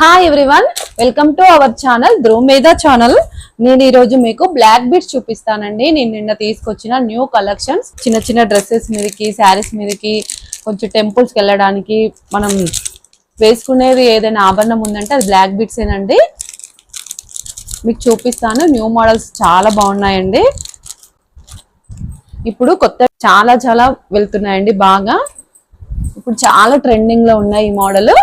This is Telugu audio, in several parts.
Hi everyone welcome to our channel Dhruvamedha channel నేను ఈరోజు మీకు బ్లాక్ బీట్స్ చూపిస్తానండి. నేను నిన్న తీసుకొచ్చిన న్యూ కలెక్షన్స్ చిన్న చిన్న డ్రెస్సెస్ మీదకి శారీస్ మీదకి కొంచెం టెంపుల్స్కి వెళ్ళడానికి మనం వేసుకునేది ఏదైనా ఆభరణం ఉందంటే అది బ్లాక్ బీట్స్ ఏనండి. మీకు చూపిస్తాను న్యూ మోడల్స్ చాలా బాగున్నాయండి. ఇప్పుడు కొత్త చాలా చాలా వెళ్తున్నాయండి బాగా. ఇప్పుడు చాలా ట్రెండింగ్లో ఉన్నాయి ఈ మోడల్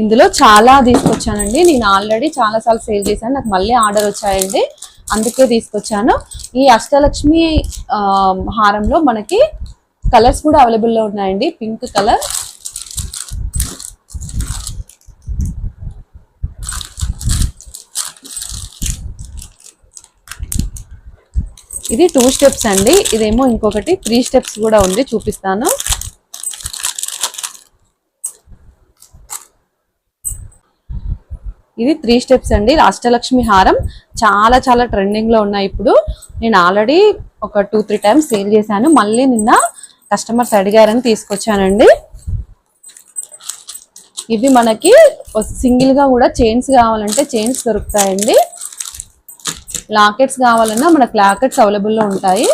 ఇందులో చాలా తీసుకొచ్చానండి. నేను ఆల్రెడీ చాలా సార్లు సేల్ చేశాను. నాకు మళ్ళీ ఆర్డర్ వచ్చాయండి. అందుకే తీసుకొచ్చాను. ఈ అష్టలక్ష్మి హారంలో మనకి కలర్స్ కూడా అవైలబుల్లో ఉన్నాయండి. Pink colour. ఇది టూ స్టెప్స్ అండి. ఇదేమో ఇంకొకటి త్రీ స్టెప్స్ కూడా ఉంది. చూపిస్తాను. ఇది త్రీ స్టెప్స్ అండి. అష్టలక్ష్మి హారం చాలా చాలా ట్రెండింగ్లో ఉన్నాయి ఇప్పుడు. నేను ఆల్రెడీ ఒక టూ త్రీ టైమ్స్ సేల్ చేశాను. మళ్ళీ నిన్న కస్టమర్స్ అడిగారని తీసుకొచ్చానండి. ఇవి మనకి సింగిల్గా కూడా చైన్స్ కావాలంటే చైన్స్ దొరుకుతాయండి. లాకెట్స్ కావాలన్నా మనకు లాకెట్స్ అవైలబుల్లో ఉంటాయి.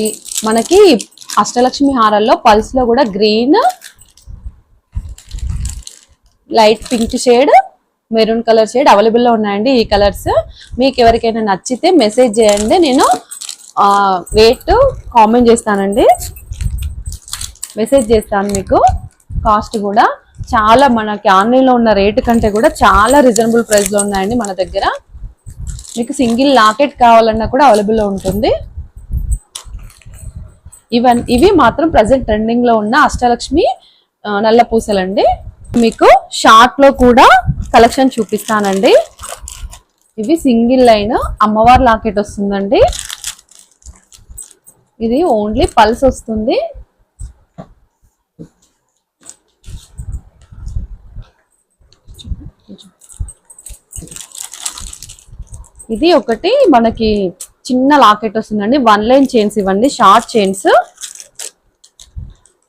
ఈ మనకి అష్టలక్ష్మి హారాల్లో పల్స్లో కూడా green light pink shade maroon colour shade అవైలబుల్లో ఉన్నాయండి ఈ కలర్స్. మీకు ఎవరికైనా నచ్చితే మెసేజ్ చేయండి. నేను రేట్ కామెంట్ చేస్తానండి. మెసేజ్ చేస్తాను మీకు. కాస్ట్ కూడా చాలా మనకి ఆన్లైన్లో ఉన్న రేటు కంటే కూడా చాలా రీజనబుల్ ప్రైస్లో ఉన్నాయండి మన దగ్గర. మీకు సింగిల్ లాకెట్ కావాలన్నా కూడా అవైలబుల్లో ఉంటుంది. ఇవన్ ఇవి మాత్రం ప్రజెంట్ ట్రెండింగ్లో ఉన్న అష్టలక్ష్మి నల్ల పూసలండి. మీకు షార్ట్లో కూడా కలెక్షన్ చూపిస్తానండి. ఇవి సింగిల్ లైన్ అమ్మవారి లాకెట్ వస్తుందండి. ఇది ఓన్లీ పల్స్ వస్తుంది. ఇది ఒకటి మనకి చిన్న లాకెట్ వస్తుందండి. వన్ లైన్ చైన్స్ ఇవ్వండి. Short chains.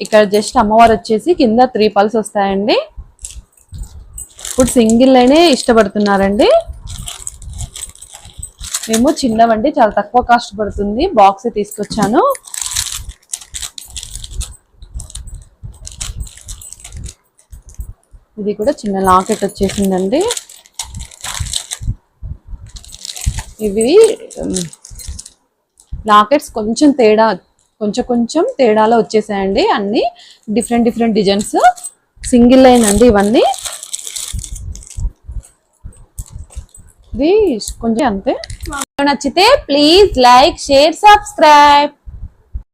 ఇక్కడ జస్ట్ అమ్మవారు వచ్చేసి కింద త్రీ పల్స్ వస్తాయండి. ఇప్పుడు సింగిల్ లైనే ఇష్టపడుతున్నారండి. మేము చిన్నవండి చాలా తక్కువ కాస్ట్ పడుతుంది. బాక్స్ తీసుకొచ్చాను. ఇది కూడా చిన్న లాకెట్ వచ్చేసిందండి. ఇవి లాకెట్స్ కొంచెం తేడా కొంచెం కొంచెం తేడాలో వచ్చేసాయండి. అన్నీ different different designs. Single line అండి ఇవన్నీ. ఇది కొంచెం అంతే. నచ్చితే ప్లీజ్ లైక్ షేర్ సబ్స్క్రైబ్.